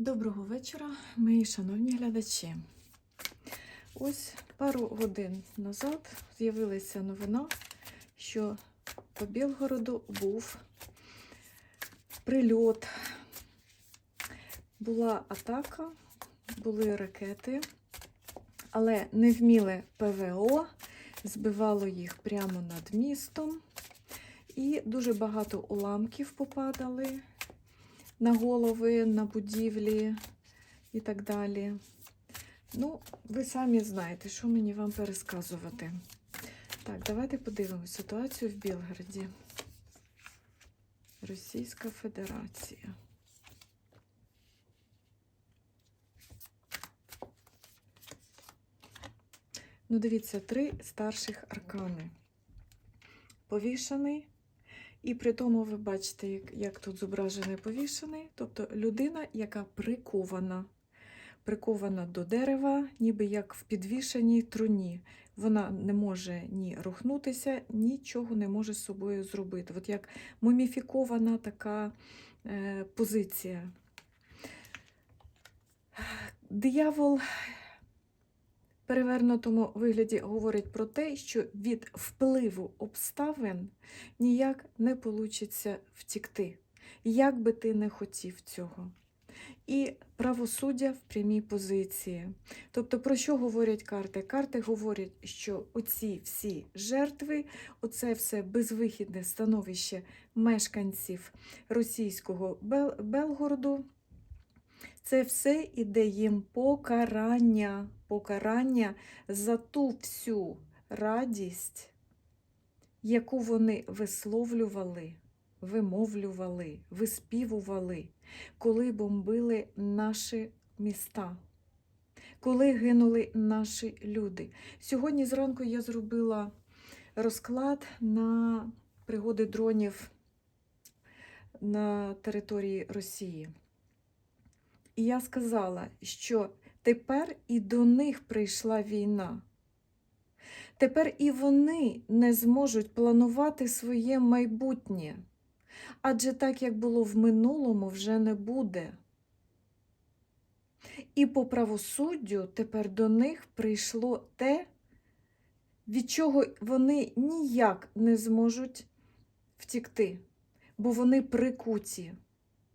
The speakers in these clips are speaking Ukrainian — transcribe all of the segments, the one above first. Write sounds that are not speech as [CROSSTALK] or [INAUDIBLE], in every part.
Доброго вечора, мої шановні глядачі. Ось пару годин назад з'явилася новина, що по Білгороду був прильот, була атака, були ракети, але невміле ПВО збивало їх прямо над містом, і дуже багато уламків попадали на голови, на будівлі і так далі. Ну, ви самі знаєте, що мені вам пересказувати. Так, давайте подивимося ситуацію в Білгороді. Російська Федерація. Ну, дивіться, три старших аркани. Повішений, і при тому ви бачите, як, як тут зображений повішений, тобто людина, яка прикована, прикована до дерева, ніби як в підвішеній труні. Вона не може ні рухнутися, нічого не може з собою зробити. От як муміфікована така е, позиція. Диявол перевернутому вигляді говорить про те, що від впливу обставин ніяк не вийде втікти, як би ти не хотів цього. І правосуддя в прямій позиції. Тобто, про що говорять карти? Карти говорять, що оці всі жертви, оце все безвихідне становище мешканців російського Бел- Белгороду, це все іде їм покарання, покарання за ту всю радість, яку вони висловлювали, вимовлювали, виспівували, коли бомбили наші міста, коли гинули наші люди. Сьогодні зранку я зробила розклад на пригоди дронів на території Росії. І я сказала, що тепер і до них прийшла війна. Тепер і вони не зможуть планувати своє майбутнє. Адже так, як було в минулому, вже не буде. І по правосуддю тепер до них прийшло те, від чого вони ніяк не зможуть втікти, бо вони прикуті.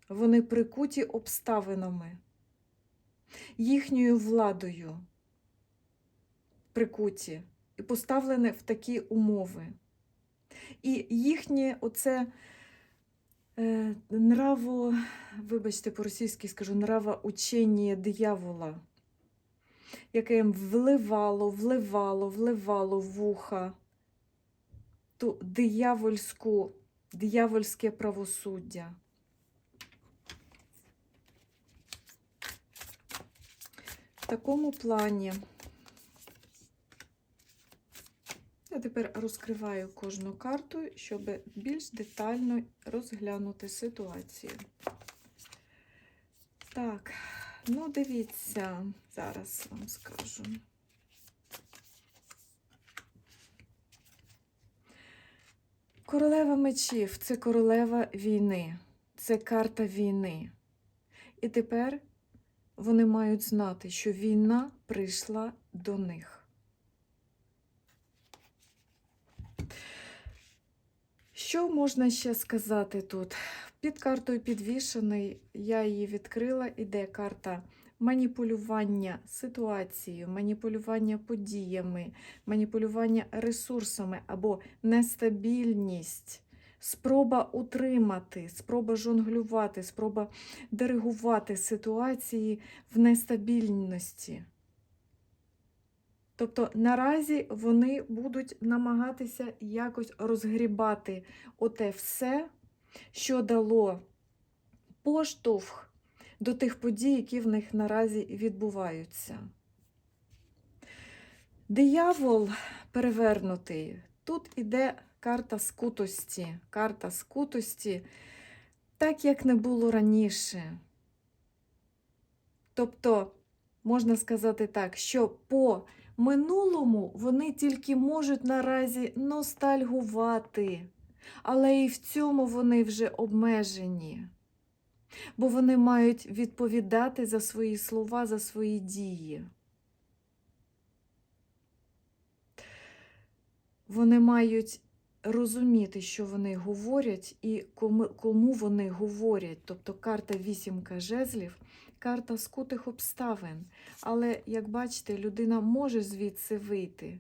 Вони прикуті обставинами, їхньою владою прикуті і поставлені в такі умови. І їхнє оце е, нраво, вибачте, по-російськи скажу, нравоучення диявола, яке їм вливало, вливало, вливало в вуха ту диявольську, диявольське правосуддя. В такому плані. Я тепер розкриваю кожну карту, щоб більш детально розглянути ситуацію. Так, ну дивіться, зараз вам скажу. Королева мечів це королева війни, це карта війни. І тепер вони мають знати, що війна прийшла до них. Що можна ще сказати тут? Під картою підвішений, я її відкрила, іде карта маніпулювання ситуацією, маніпулювання подіями, маніпулювання ресурсами або нестабільність. Спроба утримати, спроба жонглювати, спроба диригувати ситуації в нестабільності. Тобто наразі вони будуть намагатися якось розгрібати оте все, що дало поштовх до тих подій, які в них наразі відбуваються. Диявол перевернутий. Тут іде карта скутості. Карта скутості, так як не було раніше. Тобто, можна сказати так, що по минулому вони тільки можуть наразі ностальгувати, але і в цьому вони вже обмежені. бо вони мають відповідати за свої слова, за свої дії. Вони мають розуміти, що вони говорять і кому, кому вони говорять. Тобто карта вісімка жезлів, карта скутих обставин. Але, як бачите, людина може звідси вийти.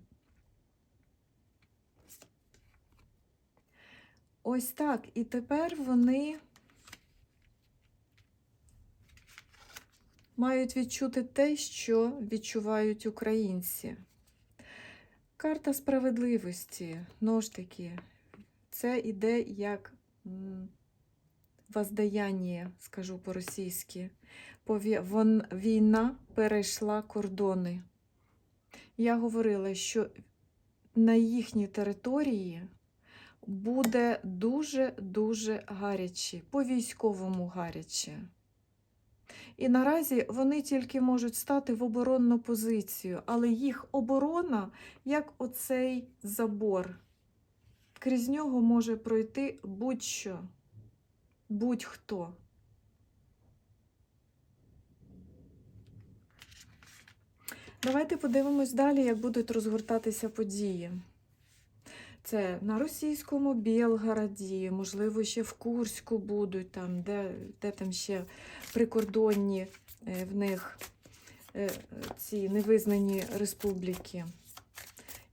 Ось так. І тепер вони мають відчути те, що відчувають українці. Карта справедливості, ну ж таки, це іде як воздаяння, скажу по-російськи. Війна перейшла кордони. Я говорила, що на їхній території буде дуже-дуже гаряче, по-військовому гаряче. І наразі вони тільки можуть стати в оборонну позицію, але їх оборона як оцей забор. Крізь нього може пройти будь-що, будь-хто. Давайте подивимось далі, як будуть розгортатися події. Це на російському Білгороді, можливо, ще в Курську будуть, там, де, де там ще прикордонні е, в них е, ці невизнані республіки.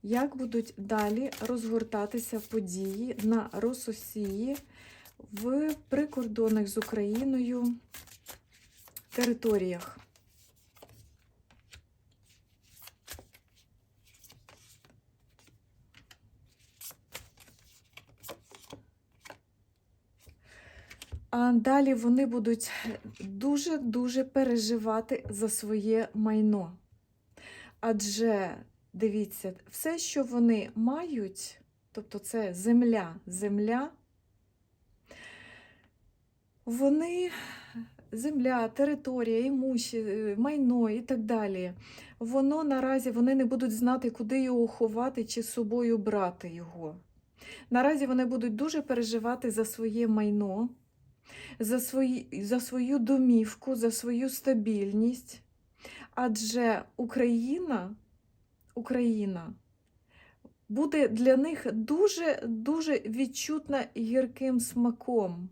Як будуть далі розгортатися події на Рососії в прикордонних з Україною територіях? Далі вони будуть дуже-дуже переживати за своє майно. Адже, дивіться, все, що вони мають, тобто це земля, земля, вони, земля, територія, імущі, майно і так далі, воно наразі вони не будуть знати, куди його ховати чи з собою брати його. Наразі вони будуть дуже переживати за своє майно за, свої, за свою домівку, за свою стабільність. Адже Україна, Україна буде для них дуже-дуже відчутна гірким смаком,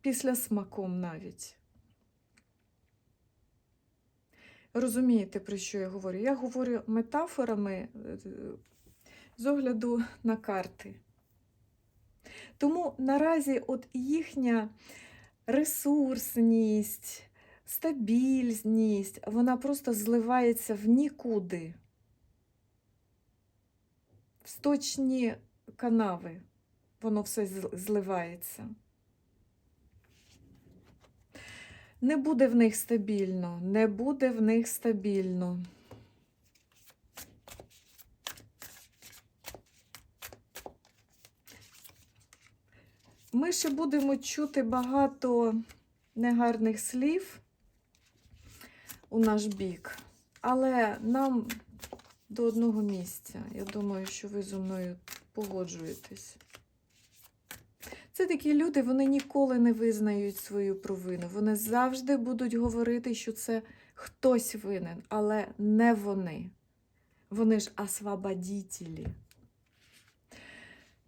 після смаком навіть. Розумієте, про що я говорю? Я говорю метафорами е, з огляду на карти. Тому наразі от їхня ресурсність, стабільність, вона просто зливається в нікуди. В сточні канави воно все зливається. Не буде в них стабільно, не буде в них стабільно. Ми ще будемо чути багато негарних слів у наш бік, але нам до одного місця. Я думаю, що ви зі мною погоджуєтесь. Це такі люди, вони ніколи не визнають свою провину. Вони завжди будуть говорити, що це хтось винен, але не вони. Вони ж освободітелі.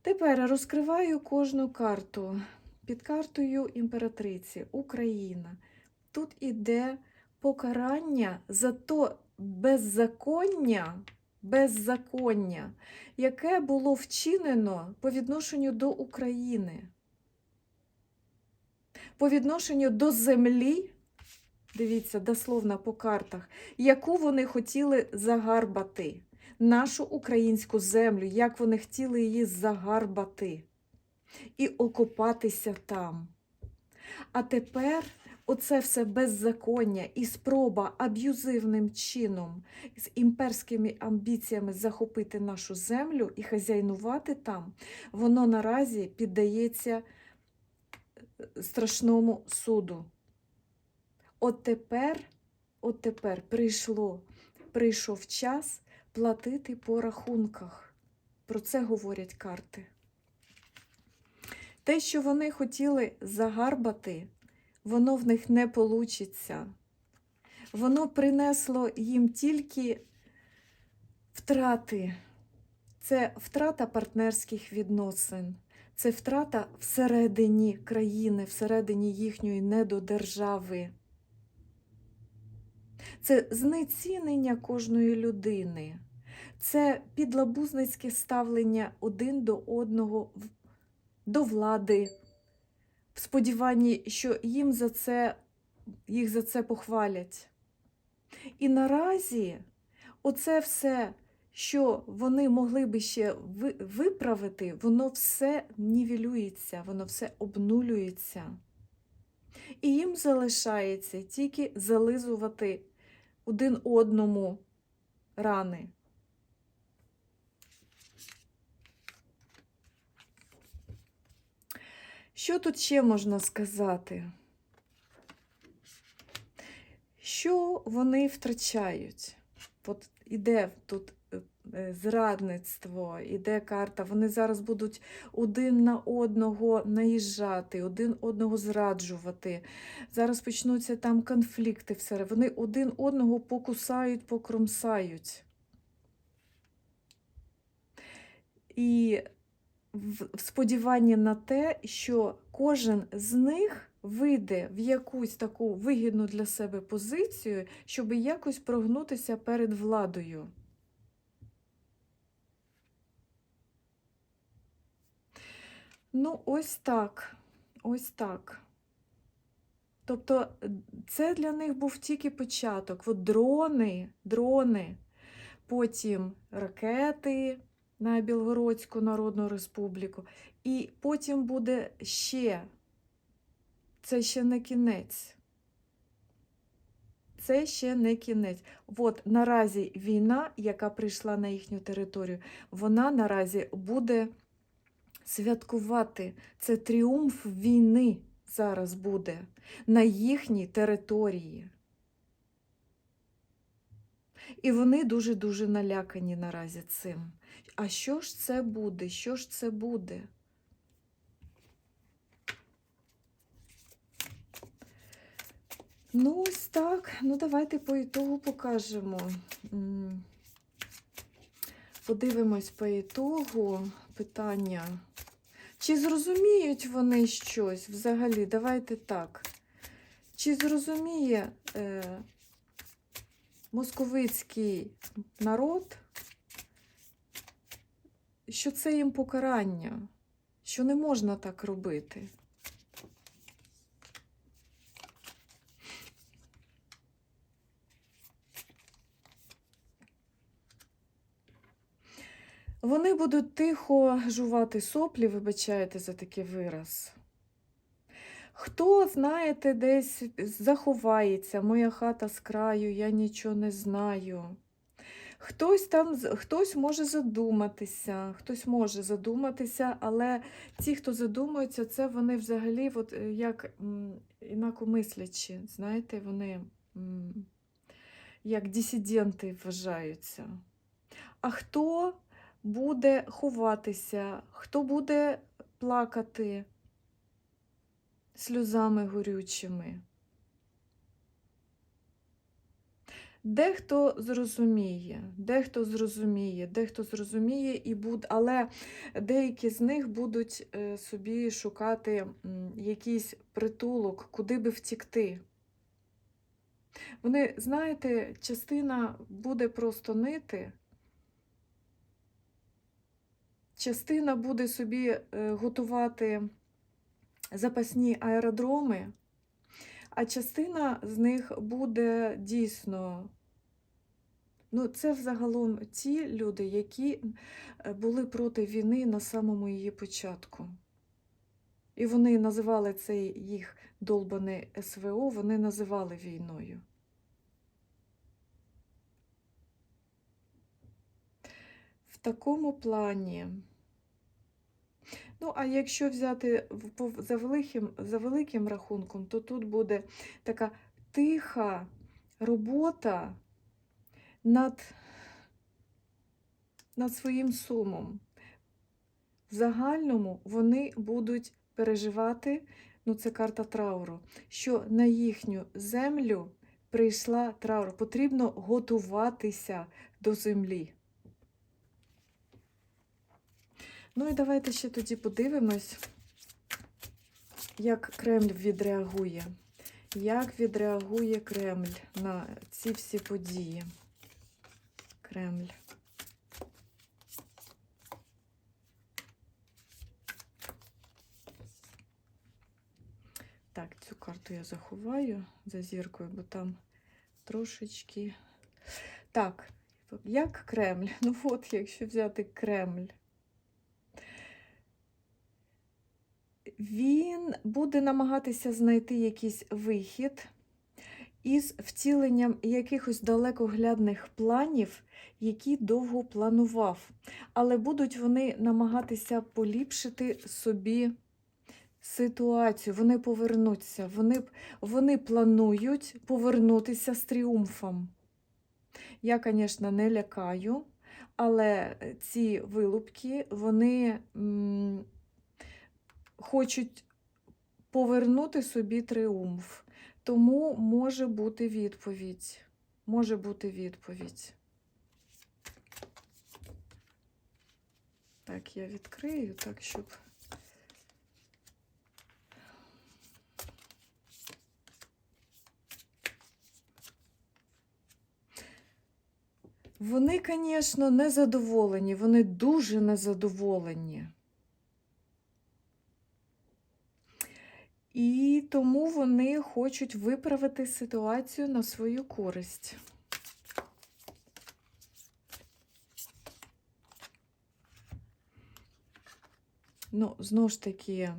Тепер розкриваю кожну карту. Під картою імператриці Україна. Тут іде покарання за то беззаконня, беззаконня, яке було вчинено по відношенню до України. По відношенню до землі, дивіться, дословно по картах, яку вони хотіли загарбати нашу українську землю, як вони хотіли її загарбати і окопатися там. А тепер оце все беззаконня і спроба аб'юзивним чином з імперськими амбіціями захопити нашу землю і хазяйнувати там, воно наразі піддається е, страшному суду. От тепер, от тепер прийшло, прийшов час платити по рахунках. Про це говорять карти. Те, що вони хотіли загарбати, воно в них не получиться. Воно принесло їм тільки втрати. Це втрата партнерських відносин, це втрата всередині країни, всередині їхньої недодержави. Це знецінення кожної людини, це підлабузницьке ставлення один до одного, до влади, в сподіванні, що їм за це, їх за це похвалять. І наразі оце все, що вони могли би ще виправити, воно все нівелюється, воно все обнулюється. І їм залишається тільки зализувати один одному рани. Що тут ще можна сказати? Що вони втрачають? От іде тут е, е, зрадництво, іде карта. Вони зараз будуть один на одного наїжджати, один одного зраджувати. Зараз почнуться там конфлікти всередині. Вони один одного покусають, покромсають. І в сподіванні на те, що кожен з них вийде в якусь таку вигідну для себе позицію, щоб якось прогнутися перед владою. Ну, ось так. Ось так. Тобто це для них був тільки початок. От дрони, дрони, потім ракети на Білгородську Народну Республіку. І потім буде ще. Це ще не кінець. Це ще не кінець. От наразі війна, яка прийшла на їхню територію, вона наразі буде святкувати. Це тріумф війни зараз буде на їхній території. І вони дуже-дуже налякані наразі цим. А що ж це буде? Що ж це буде? Ну, ось так. Ну, давайте по ітогу покажемо. Подивимось по ітогу питання. Чи зрозуміють вони щось взагалі? Давайте так. Чи зрозуміє е, московицький народ, що це їм покарання, що не можна так робити? Вони будуть тихо жувати соплі, вибачайте за такий вираз. Хто, знаєте, десь заховається, моя хата з краю, я нічого не знаю. Хтось там, хтось може задуматися, хтось може задуматися, але ті, хто задумується, це вони взагалі от, е, як інакомислячі, знаєте, вони як дисиденти вважаються. А хто буде ховатися, хто буде плакати сльозами горючими. Дехто зрозуміє, дехто зрозуміє, дехто зрозуміє і буде, але деякі з них будуть е, собі шукати якийсь притулок, куди би втікти. Вони, знаєте, частина буде просто нити, частина буде собі е, готувати запасні аеродроми, а частина з них буде дійсно. Ну, це взагалом ті люди, які е, були проти війни на самому її початку. І вони називали цей їх долбане СВО, вони називали війною. В такому плані. Ну, а якщо взяти за великим, за великим рахунком, то тут буде така тиха робота над, над своїм сумом. В загальному вони будуть переживати ну це карта трауру, що на їхню землю прийшла траур. Потрібно готуватися до землі. Ну і давайте ще тоді подивимось, як Кремль відреагує. Як відреагує Кремль на ці всі події? Кремль. Так, цю карту я заховаю за зіркою, бо там трошечки. Так, як Кремль? [LAUGHS] Ну от, якщо взяти Кремль. Він буде намагатися знайти якийсь вихід із втіленням якихось далекоглядних планів, які довго планував. Але будуть вони намагатися поліпшити собі ситуацію. Вони повернуться. Вони, вони планують повернутися з тріумфом. Я, звісно, не лякаю, але ці вилупки, вони хочуть повернути собі тріумф. Тому може бути відповідь. Може бути відповідь. Так, я відкрию, так, щоб. Вони, звісно, незадоволені, вони дуже незадоволені. І тому вони хочуть виправити ситуацію на свою користь. Ну, знову ж таки,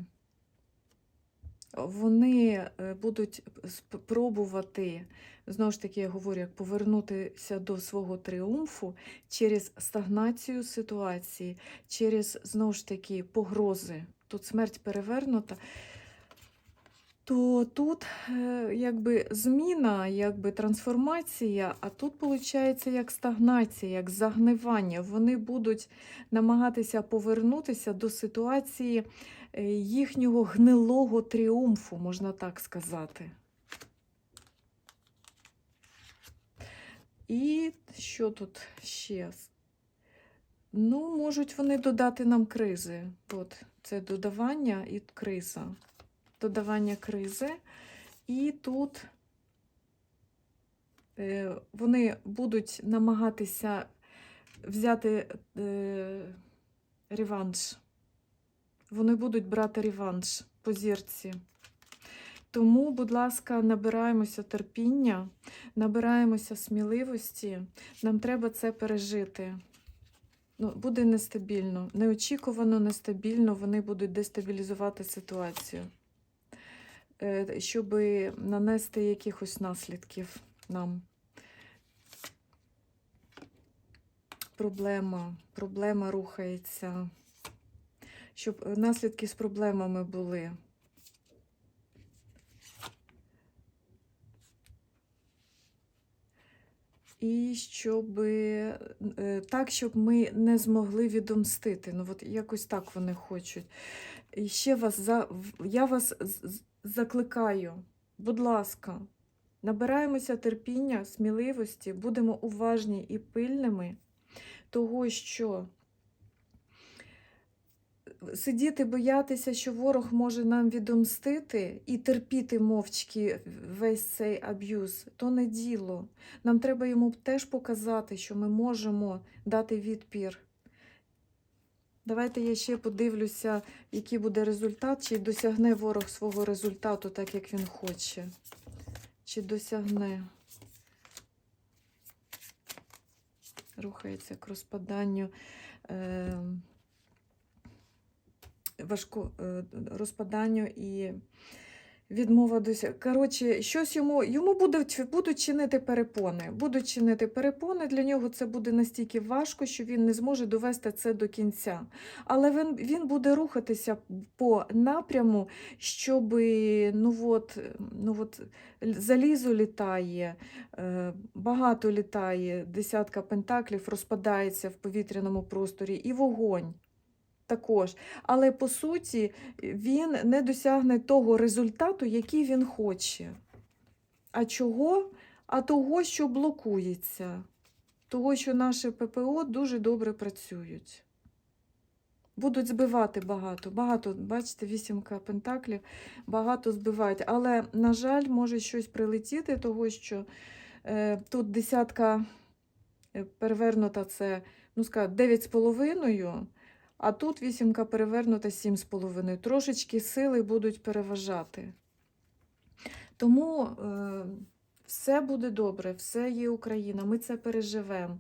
вони е, будуть сп- пробувати, знову ж таки, я говорю, як повернутися до свого тріумфу через стагнацію ситуації, через, знову ж таки, погрози. Тут смерть перевернута то тут е, якби зміна, якби трансформація, а тут виходить як стагнація, як загнивання. Вони будуть намагатися повернутися до ситуації е, їхнього гнилого тріумфу, можна так сказати. І що тут ще? Ну, можуть вони додати нам кризи. От, це додавання і криза додавання кризи. І тут е, вони будуть намагатися взяти е, реванш. Вони будуть брати реванш по зірці. Тому, будь ласка, набираємося терпіння, набираємося сміливості. Нам треба це пережити. Ну, Буде нестабільно. Неочікувано, нестабільно, вони будуть дестабілізувати ситуацію. Е, щоб нанести якихось наслідків нам. Проблема, проблема рухається, щоб наслідки з проблемами були. І щоб е, так, щоб ми не змогли відомстити. Ну, от якось так вони хочуть. І ще вас за я вас закликаю, будь ласка, набираємося терпіння, сміливості, будемо уважні і пильними, того, що сидіти, боятися, що ворог може нам відомстити і терпіти мовчки весь цей аб'юз, то не діло. Нам треба йому теж показати, що ми можемо дати відпір. Давайте я ще подивлюся, який буде результат, чи досягне ворог свого результату, так як він хоче. Чи досягне. Рухається к розпаданню. Е, важко е, розпаданню і відмова досяг. Коротше, щось йому йому будуть, будуть чинити перепони. Будуть чинити перепони. Для нього це буде настільки важко, що він не зможе довести це до кінця. Але він він буде рухатися по напряму, щоб ну от, ну от, залізо літає, е, багато літає, десятка пентаклів розпадається в повітряному просторі і вогонь. Також. Але по суті він не досягне того результату, який він хоче. А чого? А того, що блокується. Того, що наші ППО дуже добре працюють. Будуть збивати багато. Багато, бачите, вісімка пентаклів, багато збивають. Але, на жаль, може щось прилетіти, того, що е, тут десятка е, перевернута це, ну скажу, 9,5, а тут вісімка перевернута 7,5. Трошечки сили будуть переважати. Тому е, все буде добре, все є Україна, ми це переживемо.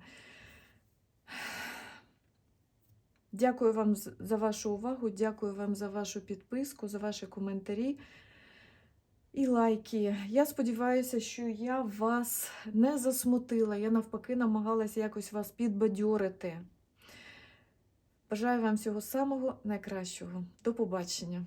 Дякую вам за вашу увагу, дякую вам за вашу підписку, за ваші коментарі і лайки. Я сподіваюся, що я вас не засмутила. Я навпаки намагалася якось вас підбадьорити. Бажаю вам всього самого найкращого. До побачення!